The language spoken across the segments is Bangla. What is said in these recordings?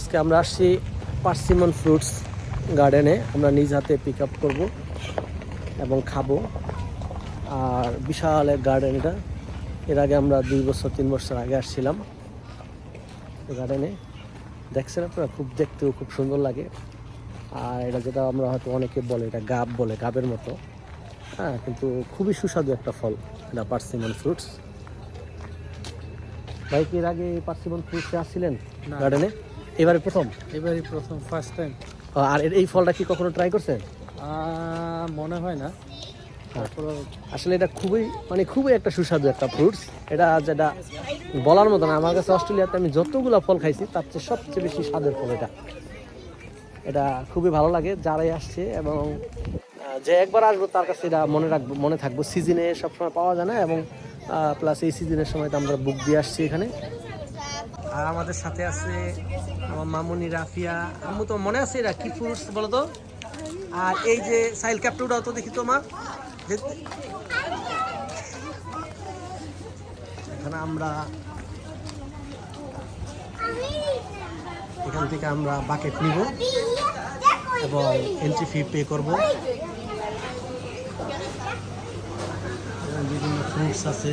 আজকে আমরা আসছি পার্সিমন ফ্রুটস গার্ডেনে। আমরা নিজ হাতে পিক আপ করব এবং খাব। আর বিশাল এক গার্ডেন এটা। এর আগে আমরা দুই বছর তিন বছর আগে আসছিলাম গার্ডেনে। দেখছেন আপনারা? খুব দেখতেও খুব সুন্দর লাগে। আর এটা যেটা আমরা হয়তো অনেকে বলে এটা গাব বলে গাবের মতো। হ্যাঁ কিন্তু খুবই সুস্বাদু একটা ফল এটা পার্সিমন ফ্রুটস। ভাই কি এর আগে পার্সিমন ফ্রুটসে আসছিলেন গার্ডেনে? এবারে প্রথম? এবারে প্রথম ফার্স্ট টাইম আর এর- এই ফলটা কি কখনো ট্রাই করছেন? মনে হয় না। আসলে এটা খুবই মানে খুবই একটা সুস্বাদু একটা ফ্রুটস এটা যেটা বলার মতো না আমার কাছে অস্ট্রেলিয়াতে আমি যতগুলো ফল খাইছি তার চেয়ে সবচেয়ে বেশি স্বাদের ফল এটা। এটা খুবই ভালো লাগে যারাই আসছে এবং যে একবার আসব তার কাছে এটা মনে রাখব মনে থাকব। সিজনে সবসময় পাওয়া যায় না এবং প্লাস এই সিজনের সময় তো আমরা বুক দিয়ে আসছি এখানে। আর আমাদের সাথে আছে আমার মামুনি রাফিয়া। আম্মু তো মনে আছে এরা কি ফ্রুটস বলো তো আর এই যে সাইল ক্যাপটা উঠাও তো দেখি তোমার। এখানে আমরা এখান থেকে আমরা বাকেট নিব এবং এন্ট্রি ফি পে করব। বিভিন্ন ফ্রুটস আছে।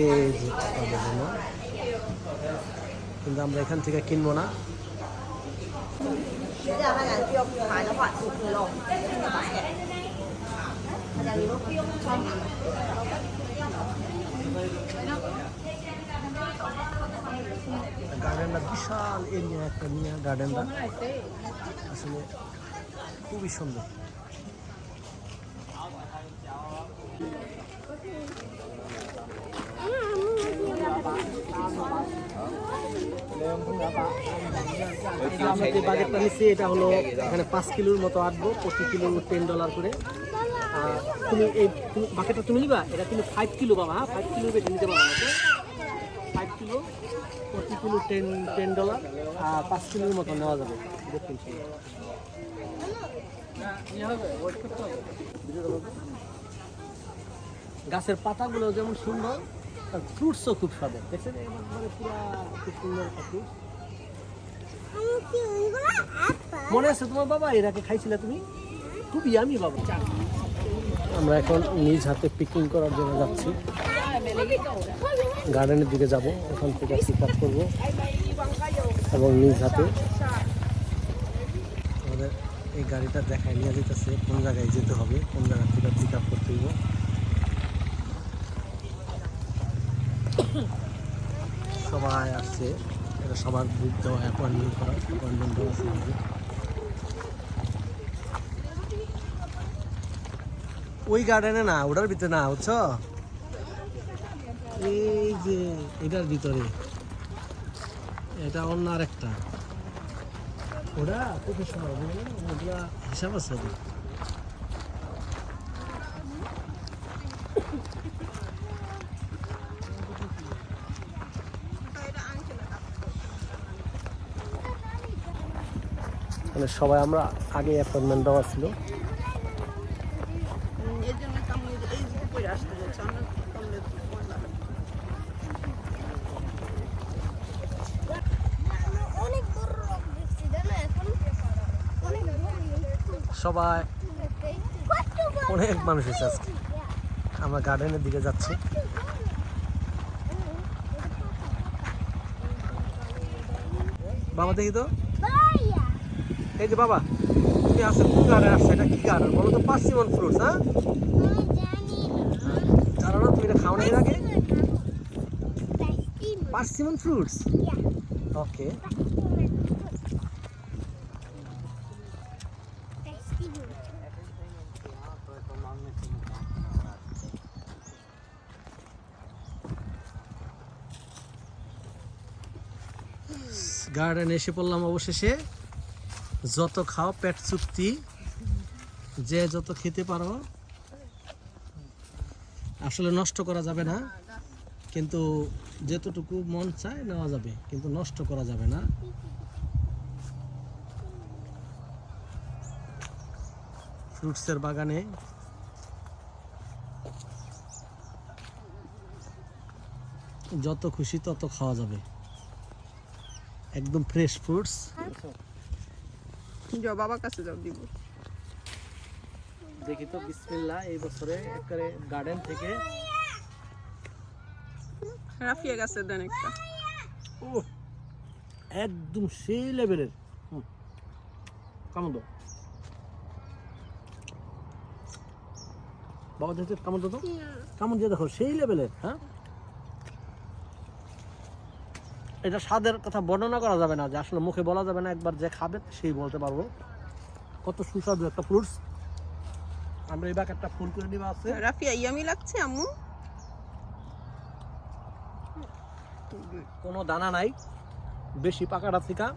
এই কিন্তু আমরা এখান থেকে কিনবো না। গার্ডেনটা বিশাল এরিয়া একটা নিয়ে গার্ডেনটা। আসলে খুবই সুন্দর। আমরা যে নিচ্ছি, এটা হলো এখানে পাঁচ কিলোর মতো আটবো প্রতি কিলো টেন ডলার করে। তুমি এই তুমি বাকেটটা তুমি নিবা, এটা কিন্তু ফাইভ কিলো বাবা হ্যাঁ? ফাইভ কিলো বেশি নিতে পারবা ফাইভ কিলো প্রতি কিলো টেন টেন ডলার আর পাঁচ কিলোর মতো নেওয়া যাবে দেখুন গাছের পাতাগুলো যেমন সুন্দর তার ফ্রুটসও খুব স্বাদের। দেখছেন? একেবারে পুরা খুব সুন্দর একটা। মনে আছে তোমার বাবা? এর আগে খাইছিলে তুমি? খুব ইয়ামি বাবা। আমরা এখন নিজ হাতে পিকিং করার জন্য যাচ্ছি। গার্ডেনের দিকে যাব। ওখান থেকে পিক আপ করব। এবং নিজ হাতে। আমাদের এই গাড়িটা দেখায় নিয়ে যেতেছে। কোন জায়গায় যেতে হবে? কোন জায়গা থেকে পিক আপ করতে হইব? সবাই আসছে। এটা সবার বুক দেওয়া অ্যাপয়েন্টমেন্ট করা অ্যাপয়েন্টমেন্ট দেওয়া এই ওই গার্ডেনে না, ওটার ভিতরে না, বুঝছ? এই যে, এটার ভিতরে। এটা অন্য আরেকটা। ওটা প্রফেশনাল ওগুলা হিসাব আছে মানে সবাই আমরা আগে অ্যাপয়েন্টমেন্ট দেওয়া ছিল। সবাই অনেক মানুষ এসে আজকে। আমরা গার্ডেনের দিকে যাচ্ছি। বাবা দেখি তো। এই যে বাবা, তুমি আসো কোন গার্ডেন আসছে এটা কি গার্ডেন বলো তো পার্সিমন ফ্রুটস হ্যাঁ? জানো না, তুমি এটা খাও না এর আগে? ফ্রুটস ওকে গার্ডেন এসে পড়লাম অবশেষে। যত খাও পেট চুক্তি, যে যত খেতে পারো, আসলে নষ্ট করা যাবে না, কিন্তু যেতটুকু মন চায় নেওয়া যাবে, কিন্তু নষ্ট করা যাবে না। ফ্রুটসের বাগানে যত খুশি তত খাওয়া যাবে। একদম ফ্রেশ ফ্রুটস যাও বাবার কাছে যাও দিব। দেখি তো বিসমিল্লাহ এই বছরে একবারে গার্ডেন থেকে রাফিয়া গাছের দেন একটা। ও একদম সেই লেভেলের কেমন তো বাবা দেখতে কেমন তো। কেমন দিয়ে দেখো সেই লেভেলের হ্যাঁ? এটা স্বাদের কথা বর্ণনা করা যাবে না যে আসলে মুখে বলা যাবে না একবার যে খাবে সেই বলতে পারব। কত সুস্বাদু একটা ফ্রুটস আমরা এই বাক একটা ফুল করে নিবা আছে। রাফিয়া ইয়ামি লাগছে আম্মু? কোনো দানা নাই বেশি পাকাটা থেকে।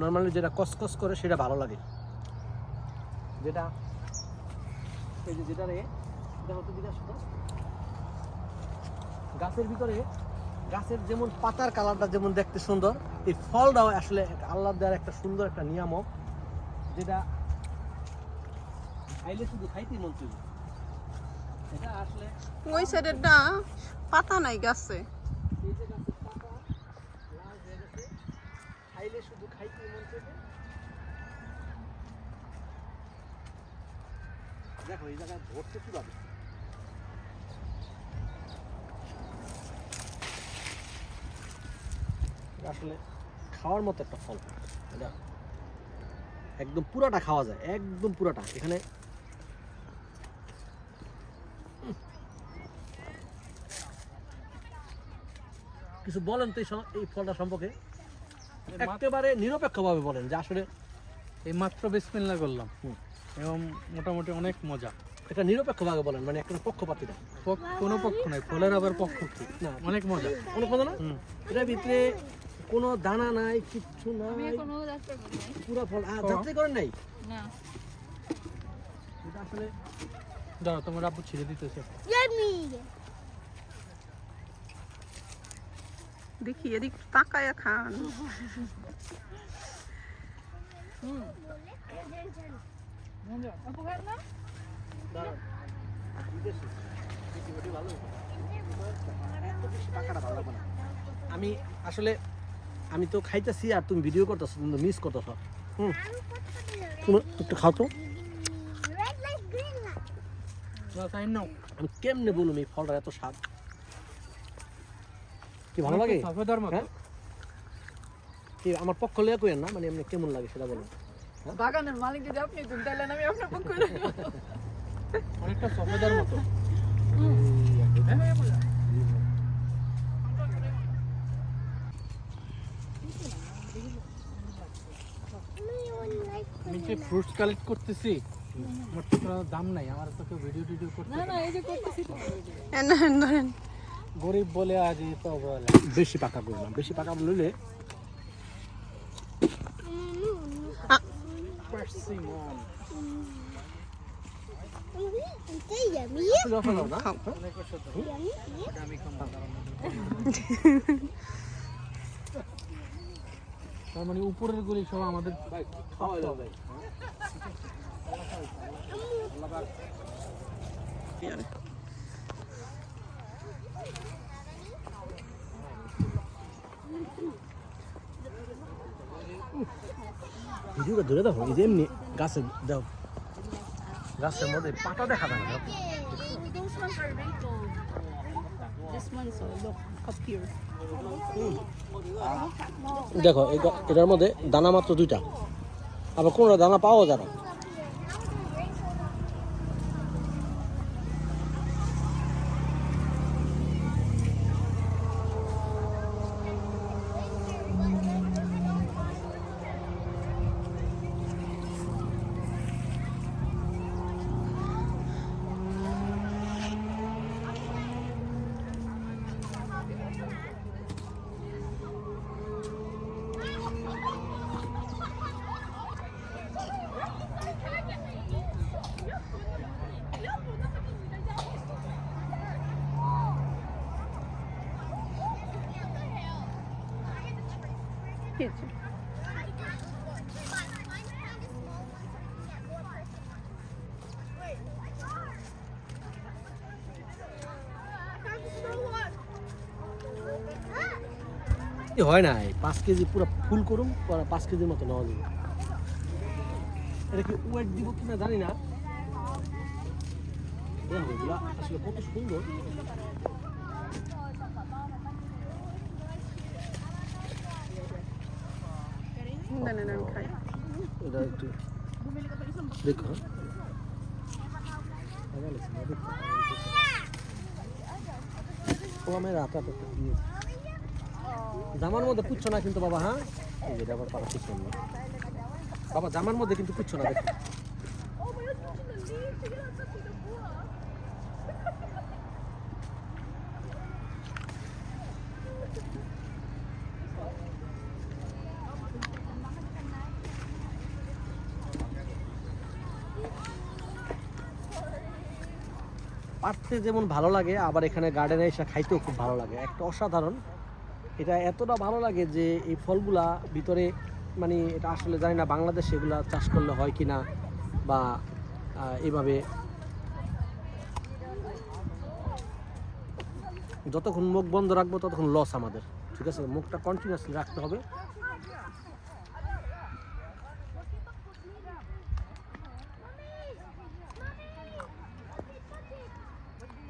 নর্মালি যেটা কসকস করে সেটা ভালো লাগে। যেটা এই যে যেটা রে এটা গাছের ভিতরে গাছের যেমন পাতার কালারটা যেমন দেখতে সুন্দর এই ফলটাও আসলে একটা আল্লাহ দেওয়ার একটা সুন্দর একটা নিয়ামক যেটা খাইলে শুধু খাইতেই মন চাইবে এটা আসলে ওই সাইডের না পাতা নাই গাছে। এই যে গাছের পাতা লাল হয়ে গেছে খাইলে শুধু খাইতে মন চাইবে দেখো এই জায়গায় ধরতে কীভাবে? আসলে খাওয়ার মতো একটা ফল। এটা একদম পুরাটা খাওয়া যায় একদম পুরাটা। এখানে কিছু বলেন তো এই ফলটা সম্পর্কে? একেবারে নিরপেক্ষভাবে বলেন যে আসলে এই মাত্র বিসমিল্লা করলাম। এবং মোটামুটি অনেক মজা। এটা নিরপেক্ষভাবে বলেন মানে একটা পক্ষপাতি না। কোনো পক্ষ নাই ফলের আবার পক্ষ না অনেক মজা। অনেক মজা না। এটার ভিতরে কোনো দানা নাই কিচ্ছু নাই। পুরো ফল আর যাত্রী করেন নাই? না। এটা আসলে দাঁড়া তোমার আব্বু ছিঁড়ে দিতেছে. দেখি এদিক তাকায় খান। আমি আসলে আমি তো খাইতেছি আর তুমি ভিডিও করতেছো তুমি মিস করতেছ। হুম। তুমি একটু খাও তো. আমি কেমনে বলুম এই ফলটা এত স্বাদ? কি ভালো লাগে? সফেদার মতো। হ্যাঁ? কি আমার পক্ষ লেগে কইেন না? মানে এমনি কেমন লাগে সেটা বলুন। বাগানের মালিক যদি আপনি তুমি তাহলে আমি আপনার পক্ষ অনেকটা সফেদার মতো। যে ফ্রুটস কালেক্ট করতেছি? আমার তো কোনো দাম নাই আমার তো কেউ ভিডিও টিডিও করতে না না এই যে করতেছি তো। ধরেন গরিব বলে আজ তো বলে। বেশি পাকা করলাম বেশি পাকা আমি খাব তার মানে উপরের গুলি সব আমাদের খাওয়া যাবে। ভিডিওটা ধরে দেখো এই যে এমনি গাছে দাও। গাছের মধ্যে পাতা দেখা যায় না দেখো এটার মধ্যে দানা মাত্র দুইটা আবার কোনো দানা পাওয়া যায় না এ হয় নাই। পাঁচ কেজি পুরো ফুল পরে পাঁচ কেজির মতো নেওয়া যাবে। এটা কি ওয়েট দিব কিনা জানি না। আসলে কত সুন্দর। দেখো। আমি রাত জামার মধ্যে পুচ্ছ না কিন্তু বাবা হ্যাঁ? বাবা, জামার মধ্যে কিন্তু পুচ্ছ না পাড়তে যেমন ভালো লাগে, আবার এখানে গার্ডেনে এসে খাইতেও খুব ভালো লাগে। একটা অসাধারণ এটা এতটা ভালো লাগে যে এই ফলগুলা ভিতরে মানে এটা আসলে জানি না বাংলাদেশে এগুলা চাষ করলে হয় কি না বা আহ, এইভাবে যতক্ষণ মুখ বন্ধ রাখব ততক্ষণ লস আমাদের ঠিক আছে? মুখটা কন্টিনিউয়াসলি রাখতে হবে।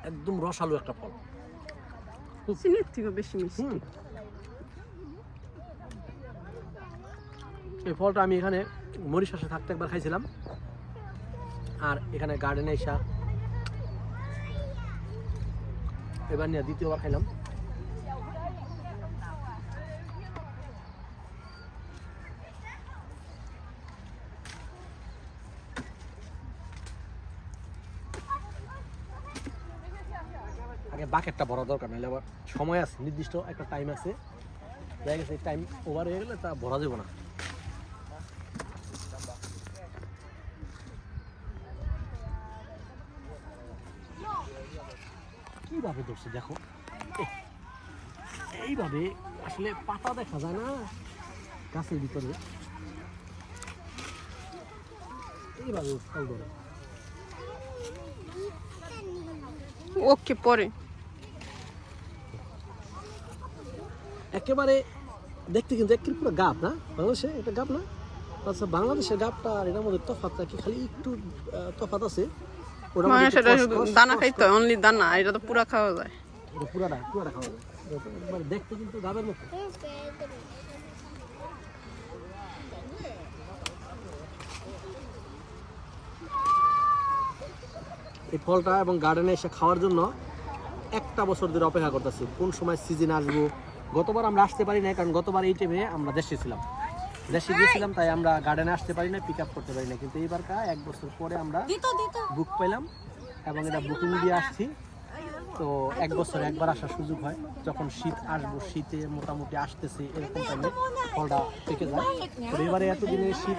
একদম রসালো একটা ফল। চিনির থেকে বেশি মিষ্টি। এই ফলটা আমি এখানে মরিশাসে থাকতে একবার খাইছিলাম। আর এখানে গার্ডেনে এসা এবার নিয়ে দ্বিতীয়বার খাইলাম। আগে বাকেটটা ভরা দরকার, নাহলে আবার সময় আছে, নির্দিষ্ট একটা টাইম আছে। দেখা গেছে টাইম ওভার হয়ে গেলে তা ভরা যাবে না। কীভাবে ধরছে দেখো? এইভাবে আসলে পাতা দেখা যায় না গাছের ভিতরে? এইভাবে ফল ধরে। ওকে পরে। একেবারে দেখতে কিন্তু একের পুরো গাপ না? বাংলাদেশে এটা গাপ না? আচ্ছা বাংলাদেশের গাপটা আর এটার মধ্যে তফাতটা কি? খালি একটু তফাত আছে? মানে সেটা শুধু দানা খাইতে হয় অনলি দানা এটা তো পুরা খাওয়া যায়। পুরাটা পুরাটা খাওয়া যায়। দেখতে কিন্তু গাবের মতো। এই ফলটা এবং গার্ডেনে এসে খাওয়ার জন্য একটা বছর ধরে অপেক্ষা করতেছি। কোন সময় সিজন আসব? গতবার আমরা আসতে পারি না কারণ গতবার এই টাইমে আমরা দেশে ছিলাম। দেশে গিয়েছিলাম তাই আমরা গার্ডেনে আসতে পারি না পিক আপ করতে পারি না কিন্তু এইবার কা এক বছর পরে আমরা বুক পেলাম এবং এটা বুকিং দিয়ে আসছি তো এক বছর একবার আসার সুযোগ হয় যখন শীত আসব শীতে মোটামুটি আসতেছে এরকম টাইমে ফলটা পেকে যায় তো এবারে এতদিনের শীত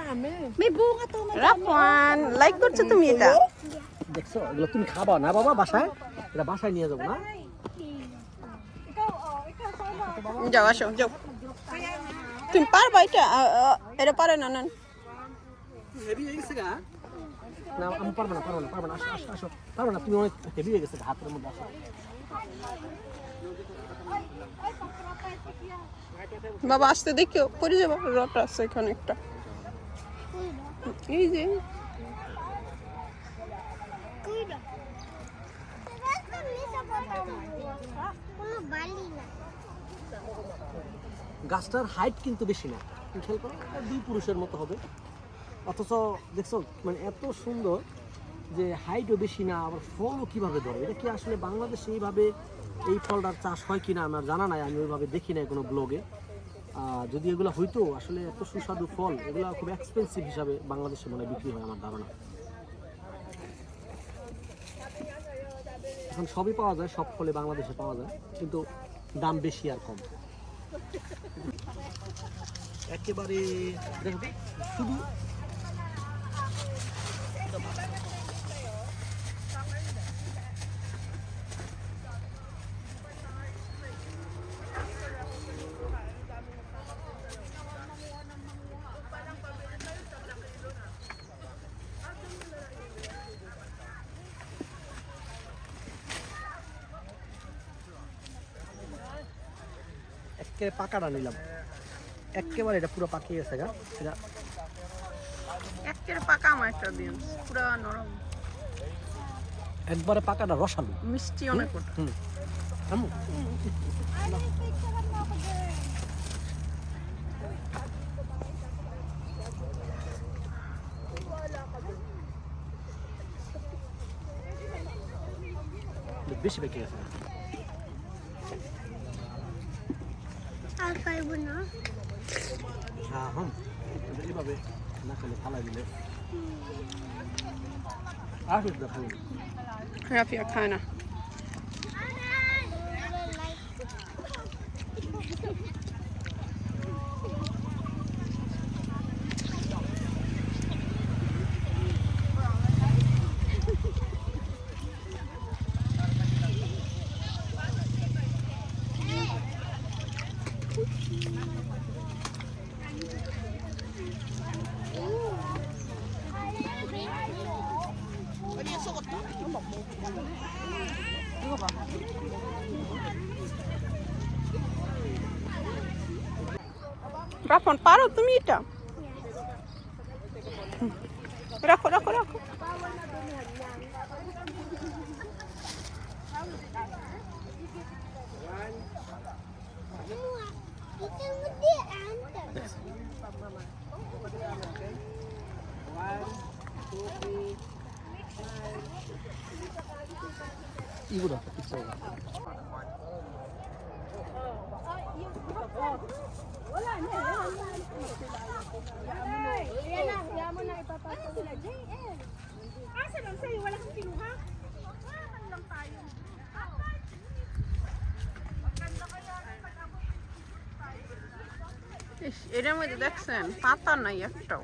লাইক করছ তুমি এটা দেখছ এগুলো তুমি খাবা না বাবা বাসায় এটা বাসায় নিয়ে যাব না যাও আসো যাও তুমি পারবা এটা? এটা পারে না না হেভি হয়ে গেছে গা। না আমি পারব না পারব না পারব না আসো আসো আসো। পারব না তুমি অনেক হেভি হয়ে গেছে হাতের মধ্যে আসো। বাবা আসতে দেখিও পড়ে যাব রট আছে এখানে একটা। এই যে। কোনো বালি না গাছটার হাইট কিন্তু বেশি না। খেয়াল করো দুই পুরুষের মতো হবে। অথচ দেখছ মানে এত সুন্দর যে হাইটও বেশি না, আবার ফলও কীভাবে ধরে? এটা কি আসলে বাংলাদেশে এইভাবে এই ফলটার চাষ হয় কি না আমার জানা নাই, আমি ওইভাবে দেখি নাই কোনো ব্লগে যদি এগুলো হইতো, আসলে এত সুস্বাদু ফল, এগুলো খুব এক্সপেন্সিভ হিসাবে বাংলাদেশে মনে বিক্রি হয় আমার ধারণা। এখন সবই পাওয়া যায়, সব ফলে বাংলাদেশে পাওয়া যায়, কিন্তু দাম বেশি আর কম। একেবারে শুধু পাকাটা নিলাম। একেবারে এটা পুরো পাকিয়ে গেছে গা। এটা পাকা দিন পুরো নরম। একবারে পাকাটা রসালো। মিষ্টি অনেক হুম বেশি পেকে গেছে আর পারব না হ্যাঁ হুম এইভাবে না খেলে ফালাই দিলে আর একটু খাব রাফিয়া খায় রাফন পারো তুমি এটা রাখো রাখো রাখো এটার মধ্যে আনতে 이거 Ano sila? JL. Asa ah, lang sa'yo? Wala kang kinuha? Wala lang tayo. Ilan mo the Jackson? Patan na yakto.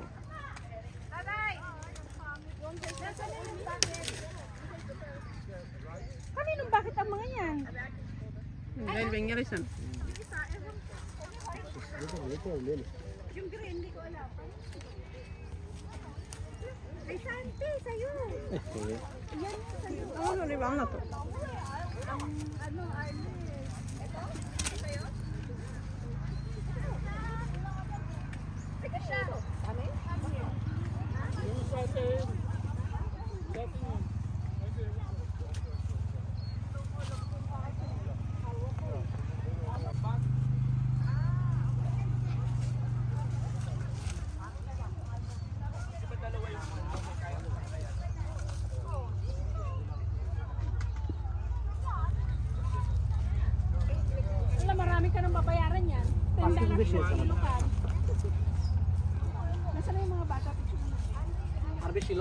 Marami ka nang babayaran yan. Tanda na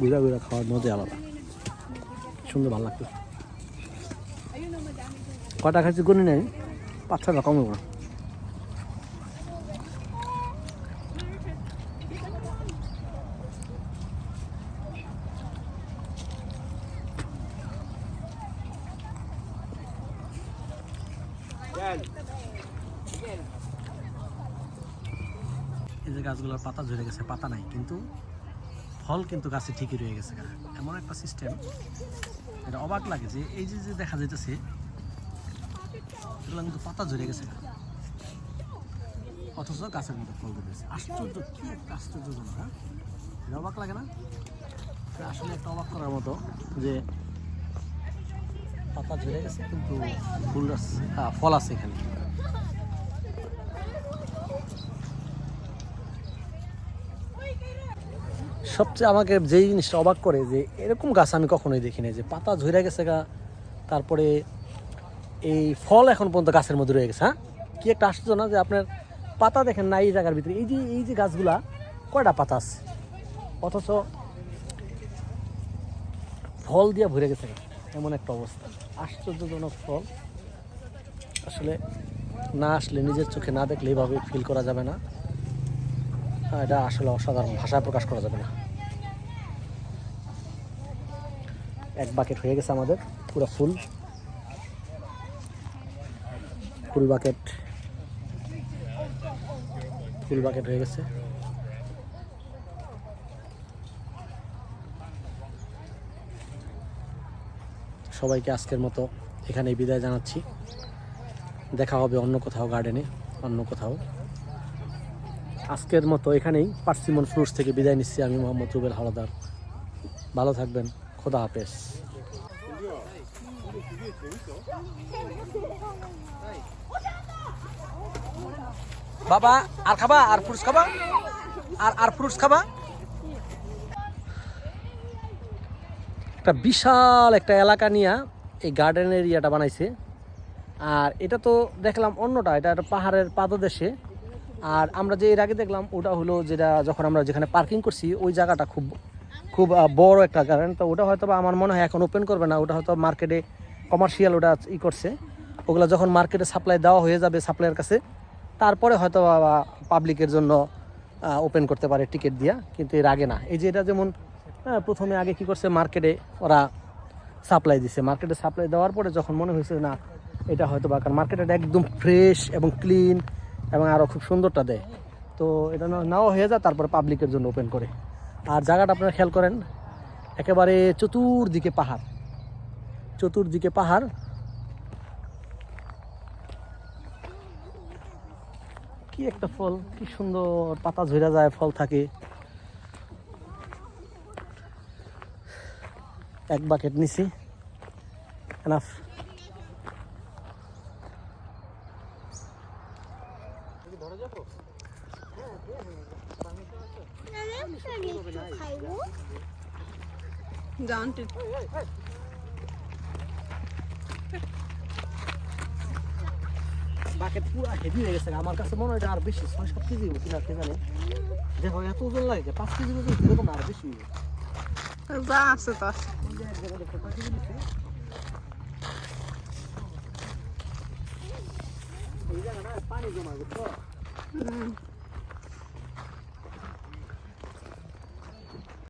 ঘুরা ঘুরা খাওয়ার মজাই আলাদা। সুন্দর ভালো লাগতো কটা খাচ্ছি গুনি নেই? পাঁচ কম না। এই যে গাছগুলোর পাতা ঝরে গেছে, পাতা নাই, কিন্তু ফল কিন্তু গাছে ঠিকই রয়ে গেছে। এমন একটা সিস্টেম এটা অবাক লাগে যে এই যে যে দেখা যাইতেছে এগুলো কিন্তু পাতা ঝরে গেছে। অথচ গাছের মধ্যে ফল ধরেছে আশ্চর্য কি একটা আশ্চর্যজনক হ্যাঁ এটা অবাক লাগে না আসলে একটা অবাক করার মতো যে পাতা ঝরে গেছে কিন্তু ফুল হ্যাঁ, ফল আছে এখানে সবচেয়ে আমাকে যেই জিনিসটা অবাক করে যে এরকম গাছ আমি কখনোই দেখি নাই যে পাতা ঝরে গেছে গা, তারপরে এই ফল এখন পর্যন্ত গাছের মধ্যে রয়ে গেছে হ্যাঁ? কী একটা আশ্চর্য না যে আপনার পাতা দেখেন না এই জায়গার ভিতরে, এই যে এই যে গাছগুলা, কয়টা পাতা আছে? অথচ ফল দিয়ে ভরে গেছে। এমন একটা অবস্থা, আশ্চর্যজনক ফল। আসলে না আসলে নিজের চোখে না দেখলে এইভাবে ফিল করা যাবে না। এটা আসলে অসাধারণ ভাষায় প্রকাশ করা যাবে না। এক বাকেট হয়ে গেছে আমাদের, পুরো ফুল ফুল বাকেট ফুল বাকেট হয়ে গেছে। সবাইকে আজকের মতো এখানে বিদায় জানাচ্ছি। দেখা হবে অন্য কোথাও গার্ডেনে অন্য কোথাও। আজকের মতো এখানেই পার্সিমন ফ্রুটস থেকে বিদায় নিচ্ছি আমি মোহাম্মদ রুবেল হাওলাদার। ভালো থাকবেন। খোদা হাফেজ। বাবা, আর খাবা? আর ফ্রুটস খাবা? আর আর ফ্রুটস খাবা? একটা বিশাল একটা এলাকা নিয়ে এই গার্ডেন এরিয়াটা বানাইছে। আর এটা তো দেখলাম অন্যটা, এটা একটা পাহাড়ের পাদদেশে। আর আমরা যে এর আগে দেখলাম, ওটা হলো যেটা যখন আমরা যেখানে পার্কিং করছি, ওই জায়গাটা খুব খুব বড় একটা গার্ডেন তো ওটা হয়তো বা আমার মনে হয় এখন ওপেন করবে না, ওটা হয়তো মার্কেটে কমার্শিয়াল ওটা ই করছে। ওগুলো যখন মার্কেটে সাপ্লাই দেওয়া হয়ে যাবে সাপ্লাইয়ের কাছে, তারপরে হয়তো পাবলিকের জন্য ওপেন করতে পারে টিকিট দিয়া, কিন্তু এর আগে না। এই যে এটা যেমন প্রথমে আগে কি করছে মার্কেটে ওরা সাপ্লাই দিছে। মার্কেটে সাপ্লাই দেওয়ার পরে যখন মনে হয়েছে না, এটা হয়তো বা, কারণ মার্কেটে একদম ফ্রেশ এবং ক্লিন এবং আরও খুব সুন্দরটা দেয়। তো এটা নাও হয়ে যায় তারপরে পাবলিকের জন্য ওপেন করে। আর জায়গাটা আপনারা খেয়াল করেন, একেবারে চতুর্দিকে পাহাড়। চতুর্দিকে পাহাড়। কি একটা ফল, কি সুন্দর পাতা ঝরে যায়, ফল থাকে। এক বাকেট নিছি। এনাফ যান বাকেট পুরো হেভি হয়ে গেছে আমার কাছে মনে হয় এটা আর বেশি ছয় সাত কেজি হবে কিনা কে জানে। দেখো এত ওজন লাগে পাঁচ কেজি ওজন এরকম আর বেশি হবে। যা আছে তো। পানি জমা।